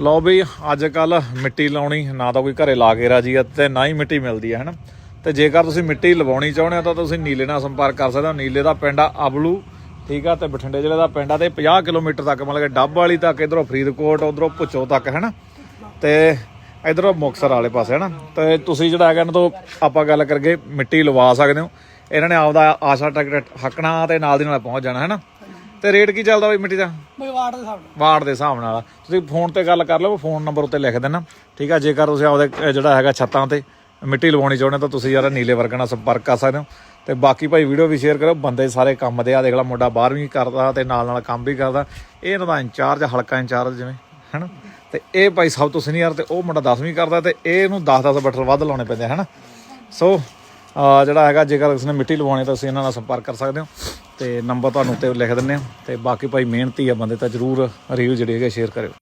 ਲਓ ਵੀ ਅੱਜ ਕੱਲ ਮਿੱਟੀ ਲਾਉਣੀ ਨਾ ਤਾਂ ਕੋਈ ਘਰੇ ਲਾ ਕੇ ਰਾਜੀ ਆ ਤੇ ਨਾ ਹੀ ਮਿੱਟੀ ਮਿਲਦੀ ਹੈ ਹਨਾ? ਤੇ ਜੇਕਰ ਤੁਸੀਂ ਮਿੱਟੀ ਲਵਾਉਣੀ ਚਾਹੁੰਦੇ ਹੋ ਤਾਂ ਤੁਸੀਂ ਨੀਲੇ ਨਾਲ ਸੰਪਰਕ ਕਰ ਸਕਦੇ ਹੋ। ਨੀਲੇ ਦਾ ਪਿੰਡ ਆ ਅਬਲੂ, ਠੀਕ ਆ? ਤੇ ਬਠਿੰਡੇ ਜ਼ਿਲ੍ਹੇ ਦਾ ਪਿੰਡ ਆ ਤੇ 50 ਕਿਲੋਮੀਟਰ ਤੱਕ ਮਤਲਬ ਕਿ ਡੱਬ ਵਾਲੀ ਤੱਕ ਇਧਰੋਂ ਫਰੀਦਕੋਟ, ਉਧਰੋਂ ਭੁੱਚੋ ਤੱਕ ਹੈ ਨਾ ਤੇ ਇਧਰੋਂ ਮੁਕਸਰ ਵਾਲੇ ਪਾਸੇ ਹੈ ਨਾ ਤੇ ਤੁਸੀਂ ਜਿਹੜਾ ਹੈਗਾ ਇਹਨਾਂ ਤੋਂ ਆਪਾਂ ਗੱਲ ਕਰਗੇ ਮਿੱਟੀ ਲਵਾ ਸਕਦੇ ਹੋ। ਇਹਨਾਂ ਨੇ ਆਪਦਾ ਆਸ਼ਾ ਟਿਕਟ ਹੱਕਣਾ ਤੇ ਨਾਲ ਦੀ ਨਾਲ ਪਹੁੰਚ ਜਾਣਾ ਹੈ ਨਾ ਤੇ ਰੇਟ ਕੀ ਚੱਲਦਾ ਬਈ ਮਿੱਟੀ ਦਾ? ਮਗਵਾੜ ਦੇ ਹਿਸਾਬ ਨਾਲ ਵਾਰਡ ਦੇ ਹਿਸਾਬ ਨਾਲ ਤੁਸੀਂ ਫੋਨ ਤੇ ਗੱਲ ਕਰ ਲਓ ਫੋਨ ਨੰਬਰ ਉੱਤੇ ਲਿਖ ਦੇਣਾ। ਠੀਕ ਆ ਜੇਕਰ ਤੁਸੀਂ ਆਪਦੇ ਜਿਹੜਾ ਹੈਗਾ ਛੱਤਾਂ ਤੇ ਮਿੱਟੀ ਲਵਾਉਣੀ ਚਾਹੁੰਦੇ ਤਾਂ ਤੁਸੀਂ ਯਾਰ ਨੀਲੇ ਵਰਗਾ ਨਾਲ ਸੰਪਰਕ ਕਰ ਸਕਦੇ ਹੋ। ਤੇ ਬਾਕੀ ਭਾਈ ਵੀਡੀਓ ਵੀ ਸ਼ੇਅਰ ਕਰੋ ਬੰਦੇ ਸਾਰੇ ਕੰਮ ਦੇ ਆ। ਦੇਖ ਲਾ ਮੁੰਡਾ 12ਵੀਂ ਕਰਦਾ ਤੇ ਨਾਲ ਨਾਲ ਕੰਮ ਵੀ ਕਰਦਾ। ਇਹ ਇਹਨਾਂ ਦਾ ਇੰਚਾਰਜ ਹਲਕਾ ਇੰਚਾਰਜ ਜਿਵੇਂ ਹਨਾ? ਤੇ ਇਹ ਭਾਈ ਸਭ ਤੋਂ ਸੀਨੀਅਰ ਤੇ ਉਹ ਮੁੰਡਾ 10ਵੀਂ ਕਰਦਾ ਤੇ ਇਹ ਇਹਨੂੰ 10-10 ਬਟਰ ਵੱਧ ਲਾਉਣੇ ਪੈਂਦੇ ਆ, ਹਨਾ? ਸੋ ਜਿਹੜਾ ਹੈਗਾ ਜੇਕਰ ਤੁਸੀਂ ਨੇ ਮਿੱਟੀ ਲਵਾਉਣੀ ਤਾਂ ਤੁਸੀਂ ਇਹਨਾਂ ਨਾਲ ਸੰਪਰਕ ਕਰ ਸਕਦੇ ਹੋ। ਤੇ ਨੰਬਰ ਤੁਹਾਨੂੰ ਉੱਤੇ ਲਿਖ ਦਿੰਨੇ ਆ ਤੇ ਬਾਕੀ ਭਾਈ ਮਿਹਨਤੀ ਆ ਬੰਦੇ, ਤਾਂ ਜਰੂਰ ਰੀਲ ਜਿਹੜੇ ਹੈਗੇ ਸ਼ੇਅਰ ਕਰਿਓ।